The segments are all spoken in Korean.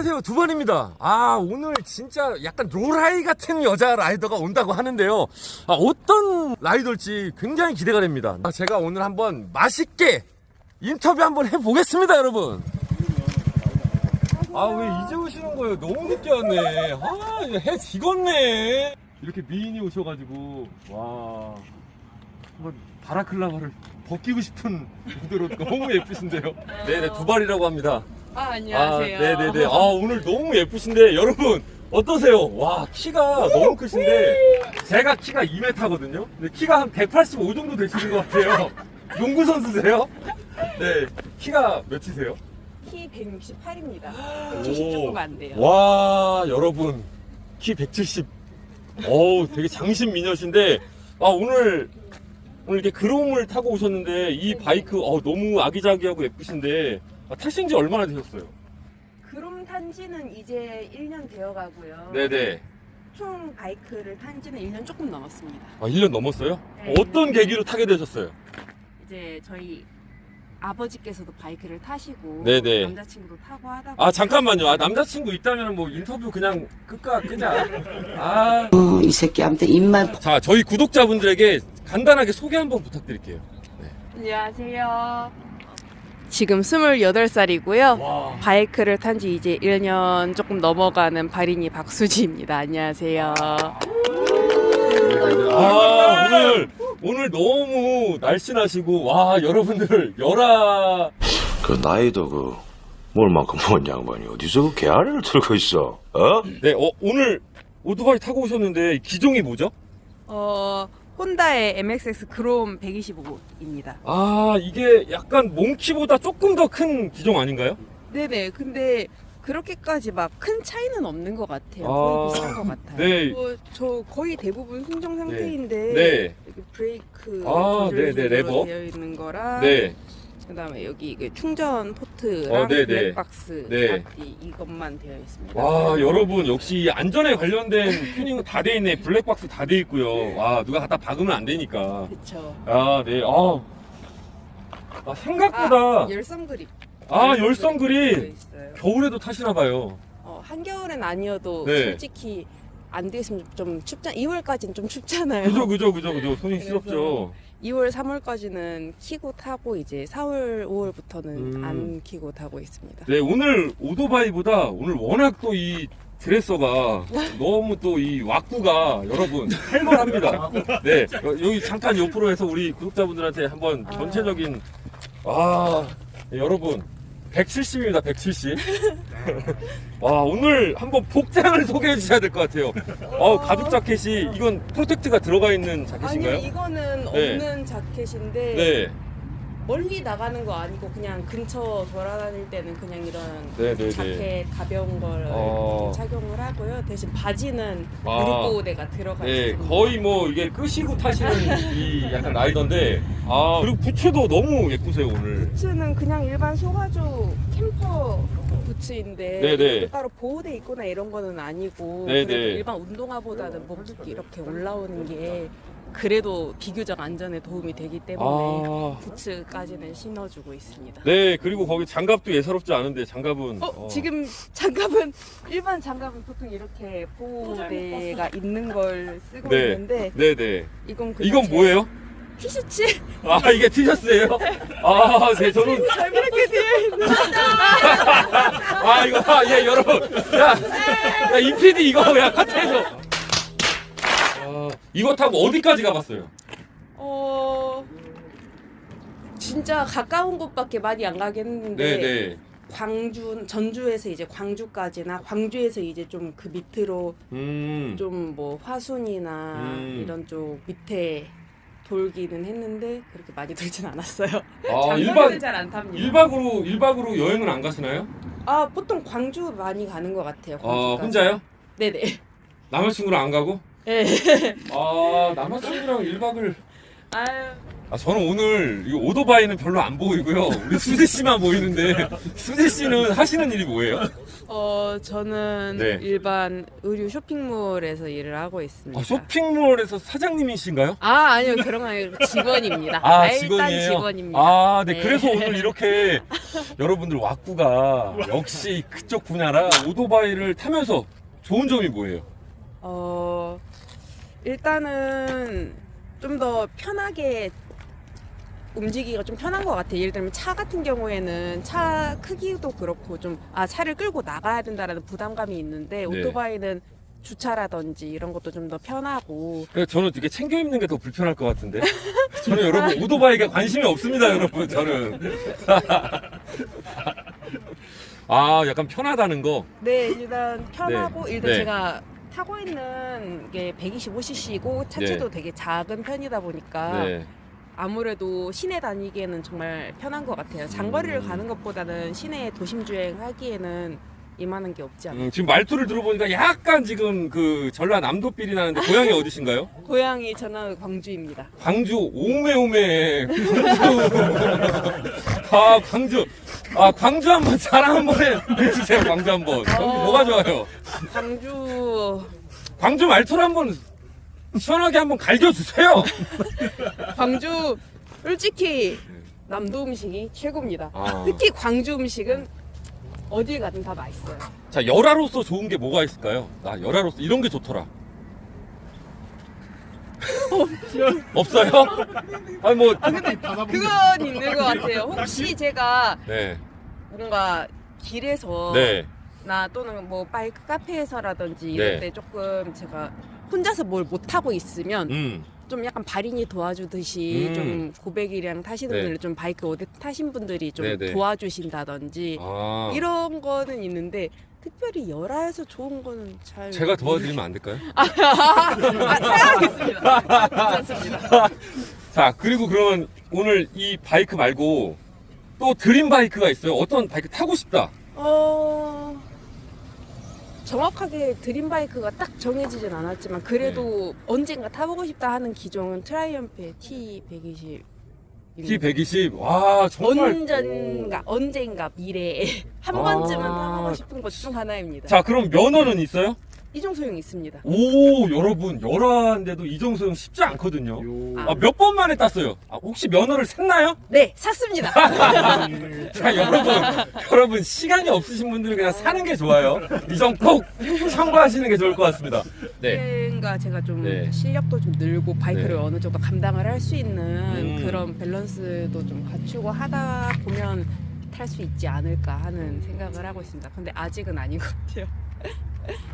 안녕하세요. 두 번입니다. 아 오늘 진짜 약간 로라이 같은 여자 라이더가 온다고 하는데요. 아, 어떤 라이더일지 굉장히 기대가 됩니다. 아, 제가 오늘 한번 맛있게 인터뷰 한번 해보겠습니다 여러분. 아 왜 이제 오시는 거예요? 너무 늦게 왔네. 아해 지겄네. 이렇게 미인이 오셔가지고 와. 한번 바라클라바를 벗기고 싶은 정도로 너무 예쁘신데요? 네네 두 발이라고 합니다 아, 안녕하세요. 아, 네네네. 아, 오늘 너무 예쁘신데, 여러분, 어떠세요? 와, 키가 너무 크신데, 제가 키가 2m거든요? 근데 키가 한 185 정도 되시는 것 같아요. 농구선수세요? 네. 키가 몇이세요? 키 168입니다. 170 조금 안 돼요. 와, 여러분. 키 170. 어우, 되게 장신 미녀신데, 아, 오늘, 오늘 이렇게 그롬을 타고 오셨는데, 이 바이크, 어, 너무 아기자기하고 예쁘신데, 아, 타신 지 얼마나 되셨어요? 그럼 탄지는 이제 1년 되어 가고요. 네네. 총 바이크를 탄지는 1년 조금 넘었습니다. 아, 1년 넘었어요? 네. 어떤 계기로 타게 되셨어요? 이제 저희 아버지께서도 바이크를 타시고 네네. 남자친구도 타고 하다 아, 잠깐만요. 아, 남자친구 있다면 뭐 인터뷰 그냥 끝까 끄자. 아. 어, 이 새끼한테 입만 자, 저희 구독자분들에게 간단하게 소개 한번 부탁드릴게요. 안녕하세요. 지금 28살이고요. 와. 바이크를 탄 지 이제 1년 조금 넘어가는 바린이 박수지입니다. 안녕하세요. 아, 오늘, 오늘 너무 날씬하시고, 와, 여러분들, 열아. 그 나이도 그 뭘만큼 먼 양반이 어디서 그 개아리를 들고 있어? 어? 네, 어, 오늘 오토바이 타고 오셨는데, 기종이 뭐죠? 어, 혼다의 MXX 그롬 125입니다. 아, 이게 약간 몽키보다 조금 더 큰 기종 아닌가요? 네네. 근데 그렇게까지 막 큰 차이는 없는 것 같아요. 아, 거의 비슷한 것 같아요. 네. 어, 저 거의 대부분 순정 상태인데 네. 여기 브레이크 아, 조절식으로 네네, 레버. 되어 있는 거랑 네. 그다음에 여기 이게 충전 포트랑 어, 네네. 블랙박스 네. 앞뒤 이것만 되어 있습니다. 와 여러분 역시 이 안전에 관련된 튜닝 다 돼 있네 블랙박스 다 돼 있고요 와 누가 갖다 박으면 안 되니까 그렇죠. 아 네 아, 아, 생각보다 아, 열선 그립. 아 열선 그립. 겨울에도 타시나 봐요 어, 한겨울엔 아니어도 네. 솔직히 안 됐으면 좀 춥잖아. 2월까지는 좀 춥잖아요. 그죠 그죠 그죠 그죠 손이 시렵죠 2월, 3월까지는 키고 타고 이제 4월, 5월부터는 음. 안 키고 타고 있습니다. 네 오늘 오토바이보다 오늘 워낙 또 이 드레서가 너무 또 이 왁구가 여러분 할만합니다 네 여- 여기 잠깐 옆으로 해서 우리 구독자분들한테 한번 아. 전체적인 아 네, 여러분 170입니다 170 와 오늘 한번 복장을 소개해 주셔야 될 것 같아요 어 가죽 자켓이 이건 프로텍트가 들어가 있는 자켓인가요? 아니요, 이거는 네. 없는 자켓인데 네 멀리 나가는 거 아니고 그냥 근처 돌아다닐 때는 그냥 이런 네, 네, 네. 자켓 가벼운 걸 어. 착용을 하고요. 대신 바지는 아. 무릎 보호대가 들어가 네, 있습니다. 거의 뭐 이게 끄시고 타시는 이 약간 라이더인데 아 그리고 부츠도 너무 예쁘세요 오늘 부츠는 그냥 일반 소가죽 캠퍼 부츠인데 네네. 따로 보호대 있거나 이런 거는 아니고 네네. 그래도 일반 운동화보다는 목 이렇게 올라오는 게 그래도 비교적 안전에 도움이 되기 때문에 아, 부츠까지는 신어주고 있습니다. 네 그리고 거기 장갑도 예사롭지 않은데 장갑은 어, 어. 지금 장갑은 일반 장갑은 보통 이렇게 보호대가 있는 걸 쓰고 네. 있는데 네 네 이건 그냥 이건 제 뭐예요? 티셔츠 아 이게 티셔츠예요? 아, 네 저는 이렇게 되어 있는 아 이거 아, 예 여러분 야이 PD 이거 야아 이거 타고 어디까지 가봤어요? 어 진짜 가까운 곳밖에 많이 안 가겠는데 네네 광주 전주에서 이제 광주까지나 광주에서 이제 좀 그 밑으로 음 좀 뭐 화순이나 음. 이런 쪽 밑에 돌기는 했는데 그렇게 많이 돌진 않았어요. 아, 일반- 잘안 탑니다. 1박으로 1박으로 여행은 안 가시나요? 아 보통 광주 많이 가는 것 같아요. 아 광주까지. 혼자요? 네네. 남자친구랑 안 가고? 네. 아 남자친구랑 1박을 아유 아 저는 오늘 이 오토바이는 별로 안 보이고요 우리 수지 씨만 보이는데 수지 씨는 하시는 일이 뭐예요? 어 저는 네. 일반 의류 쇼핑몰에서 일을 하고 있습니다. 아, 쇼핑몰에서 사장님이신가요? 아 아니요 그런 거 아니고 직원입니다. 아, 일단 직원이에요? 직원입니다. 아, 네. 네. 그래서 오늘 이렇게 여러분들 왁구가 역시 그쪽 분야라 오토바이를 타면서 좋은 점이 뭐예요? 어 일단은 좀 더 편하게 움직이기가 좀 편한 것 같아요. 예를 들면 차 같은 경우에는 차 크기도 그렇고 좀 아 차를 끌고 나가야 된다라는 부담감이 있는데 네. 오토바이는 주차라든지 이런 것도 좀 더 편하고 저는 되게 챙겨 입는 게 더 불편할 것 같은데. 저는 여러분 오토바이에 관심이 없습니다, 여러분. 저는. 아, 약간 편하다는 거. 네 일단 편하고 네. 일단 네. 제가 타고 있는 게 125cc고 차체도 네. 되게 작은 편이다 보니까 네. 아무래도 시내 다니기에는 정말 편한 것 같아요. 장거리를 음. 가는 것보다는 시내 도심 주행 하기에는 이만한 게 없지 않아요. 음, 지금 말투를 들어보니까 약간 지금 그 전라 남도 삘이 나는데 고향이 어디신가요? 고향이 저는 광주입니다. 광주 오메오메 아 광주 아 광주 한번 자랑 한번 해주세요 광주 한번 광주 어. 뭐가 좋아요 광주 광주 말투를 한번 시원하게 한번 갈겨주세요 광주 솔직히 남도 음식이 최고입니다. 아. 특히 광주 음식은 어딜 가든 다 맛있어요. 자 열화로서 좋은 게 뭐가 있을까요 나 열화로서 이런 게 좋더라 없어요 아니 뭐 아 근데 그건 있는 것 같아요. 혹시 제가 네, 뭔가 길에서 네. 나 또는 뭐 바이크 카페에서라든지 네. 때 조금 제가 혼자서 뭘 못하고 있으면 음. 좀 약간 발인이 도와주듯이 음. 좀 고백이랑 타시는 네. 분들 좀 바이크 오래 타신 분들이 좀 네, 네. 도와주신다든지 아, 이런 거는 있는데 특별히 열화에서 좋은 거는 잘 제가 도와드리면 안 될까요? 아, 사양하겠습니다. 괜찮습니다. 자, 그리고 그러면 오늘 이 바이크 말고 또 드림 바이크가 있어요. 어떤 바이크 타고 싶다. 어 정확하게 드림 바이크가 딱 정해지진 않았지만 그래도 네. 언젠가 타보고 싶다 하는 기종은 트라이언프의 T120. T120. 와, 정말. 언젠가 언젠가 미래에 한 아. 번쯤은 타보고 싶은 것중 하나입니다. 자, 그럼 면허는 있어요? 이종 소용 있습니다. 오, 여러분, 열한데도 이정소형 쉽지 않거든요. 아, 몇 번 만에 땄어요? 아, 혹시 면허를 샜나요? 네, 샀습니다. 자, 여러분, 여러분, 시간이 없으신 분들은 그냥 사는 게 좋아요. 이점꼭 참고하시는 게 좋을 것 같습니다. 네. 그러니까 제가 좀 네. 실력도 좀 늘고 바이크를 네. 어느 정도 감당을 할 수 있는 음. 그런 밸런스도 좀 갖추고 하다 보면 탈 수 있지 않을까 하는 생각을 하고 있습니다. 근데 아직은 아닌 것 같아요.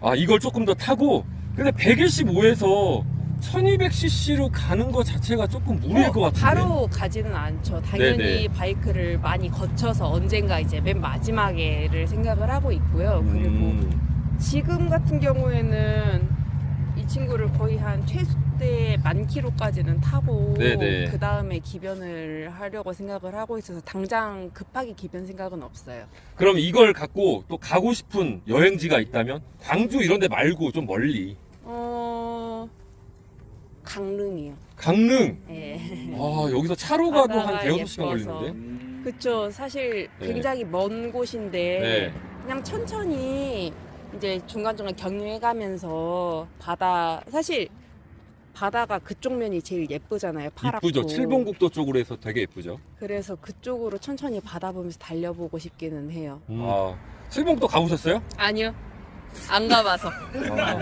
아, 이걸 조금 더 타고, 근데 125에서 1200cc로 가는 것 자체가 조금 무리일 것 같은데. 어, 바로 가지는 않죠. 당연히 네네. 바이크를 많이 거쳐서 언젠가 이제 맨 마지막에를 생각을 하고 있고요. 그리고 음. 지금 같은 경우에는 이 친구를 거의 한 최대 만 킬로까지는 타고 네네. 그 다음에 기변을 하려고 생각을 하고 있어서 당장 급하게 기변 생각은 없어요. 그럼 이걸 갖고 또 가고 싶은 여행지가 있다면 광주 이런 데 말고 좀 멀리 어 강릉이요. 강릉 예. 아 여기서 차로 가도 한 바다가 대여섯 시간 예뻐서. 걸리는데 그쵸. 사실 네. 굉장히 먼 곳인데 네. 그냥 천천히 이제 중간중간 경유해가면서 바다 사실 바다가 그쪽 면이 제일 예쁘잖아요. 파랗고. 이쁘죠 칠봉국도 쪽으로 해서 되게 예쁘죠 그래서 그쪽으로 천천히 바다 보면서 달려보고 싶기는 해요. 아 칠봉도 가보셨어요? 아니요. 안 가봐서. 아,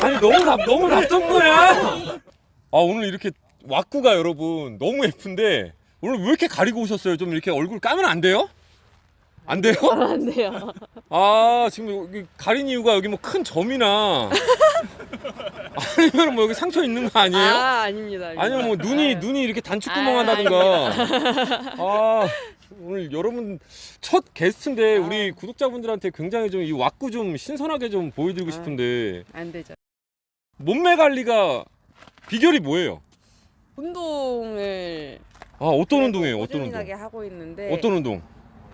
아니 너무 답 너무 답답 거야 아 오늘 이렇게 왁구가 여러분 너무 예쁜데 오늘 왜 이렇게 가리고 오셨어요 좀 이렇게 얼굴 까면 안 돼요? 안 돼요? 안 돼요. 아 지금 여기 가린 이유가 여기 뭐 큰 점이나 아니면 뭐 여기 상처 있는 거 아니에요? 아, 아닙니다. 아닙니다. 아니면 뭐 눈이 아, 눈이 이렇게 단추 구멍 아, 한다든가 아 오늘 여러분 첫 게스트인데 아. 우리 구독자분들한테 굉장히 좀 이 왁구 좀 신선하게 좀 보여드리고 아. 싶은데 안 되죠. 몸매 관리가 비결이 뭐예요? 운동을 아 어떤 운동이에요? 어떤 꾸준하게 운동? 하고 있는데 어떤 운동?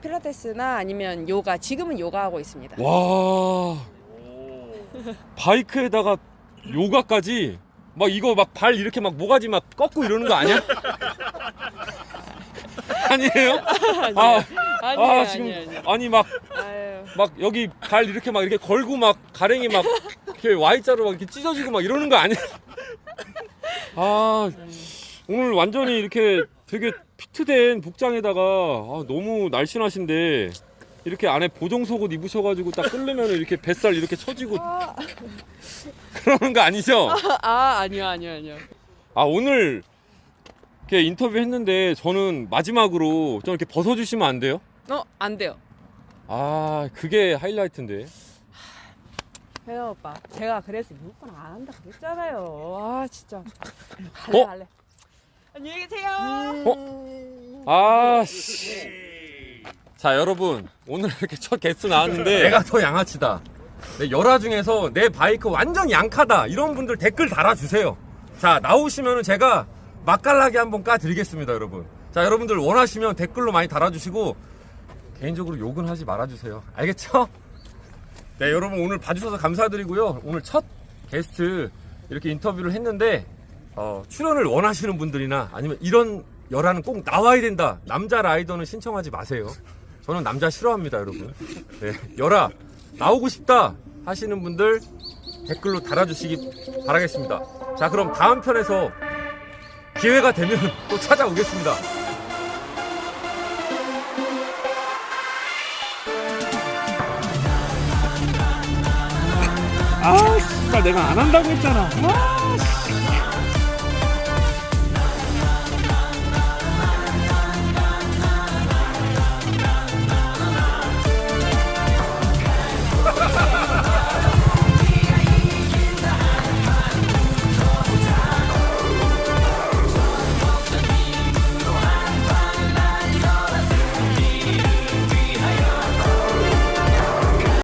필라테스나 아니면 요가 지금은 요가 하고 있습니다. 와 바이크에다가 요가까지 막 이거 막 발 이렇게 막 모가지 막 꺾고 이러는 거 아니야? 아니에요? 아, 아니에요, 아 지금 아니에요, 아니에요. 아니 막 아유. 막 여기 발 이렇게 막 이렇게 걸고 막 가랭이 막 이렇게 Y자로 막 이렇게 찢어지고 막 이러는 거 아니야? 아 오늘 완전히 이렇게 되게 피트된 복장에다가 아, 너무 날씬하신데 이렇게 안에 보정 속옷 입으셔가지고 딱 끓으면 이렇게 뱃살 이렇게 처지고 그러는 거 아니죠? 아 아니요 아니요 아니요. 아 오늘 이렇게 인터뷰 했는데 저는 마지막으로 좀 이렇게 벗어주시면 안 돼요? 어 안 돼요. 아 그게 하이라이트인데. 해요 오빠. 제가 그래서 무조건 안 한다 그랬잖아요. 아 진짜. 갈래 어? 갈래. 안녕히 계세요. 아, 씨. 자, 여러분. 오늘 이렇게 첫 게스트 나왔는데. 내가 더 양아치다. 내 열화 중에서 내 바이크 완전 양카다. 이런 분들 댓글 달아주세요. 자, 나오시면은 제가 맛깔나게 한번 까드리겠습니다, 여러분. 자, 여러분들 원하시면 댓글로 많이 달아주시고, 개인적으로 욕은 하지 말아주세요. 알겠죠? 네, 여러분 오늘 봐주셔서 감사드리고요. 오늘 첫 게스트 이렇게 인터뷰를 했는데, 어, 출연을 원하시는 분들이나 아니면 이런 열화는 꼭 나와야 된다. 남자 라이더는 신청하지 마세요. 저는 남자 싫어합니다, 여러분. 네, 열화 나오고 싶다 하시는 분들 댓글로 달아주시기 바라겠습니다. 자, 그럼 다음 편에서 기회가 되면 또 찾아오겠습니다. 아, 씨발 내가 안 한다고 했잖아. 아,